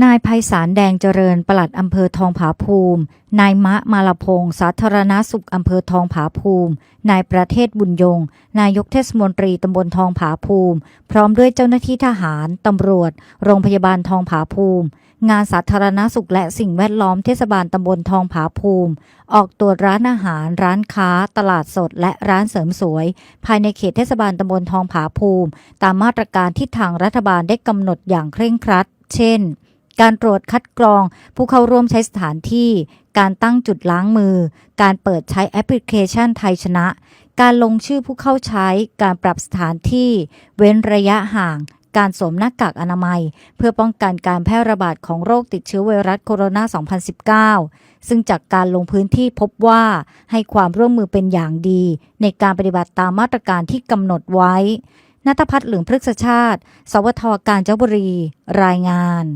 นายไพศาลแดงเจริญปลัดอำเภอทองผาภูมิ นายมะมาลพงศ์สาธารณสุขอำเภอทองผาภูมิ นายประเทศบุญยง นายกเทศมนตรีตำบลทองผาภูมิ พร้อมด้วยเจ้าหน้าที่ทหาร ตำรวจ โรงพยาบาลทองผาภูมิ งานสาธารณสุขและสิ่งแวดล้อมเทศบาลตำบลทองผาภูมิ ออกตรวจร้านอาหาร ร้านค้า ตลาดสด และร้านเสริมสวย ภายในเขตเทศบาลตำบลทองผาภูมิ ตามมาตรการที่ทางรัฐบาลได้กำหนดอย่างเคร่งครัด เช่น การตรวจคัดกรอง ผู้เข้าร่วมใช้สถานที่ การตั้งจุดล้างมือ การเปิดใช้แอปพลิเคชันไทยชนะ การลงชื่อผู้เข้าใช้ การปรับสถานที่ เว้นระยะห่าง การสวมหน้ากากอนามัย เพื่อป้องกันการแพร่ระบาดของโรคติดเชื้อไวรัสโคโรนา 2019 ซึ่งจากการลงพื้นที่พบว่าให้ความร่วมมือเป็นอย่างดี ในการปฏิบัติตามมาตรการที่กำหนดไว้นัทพัฒน์เหลืองพฤกษชาติ สวทการจนบุรี รายงาน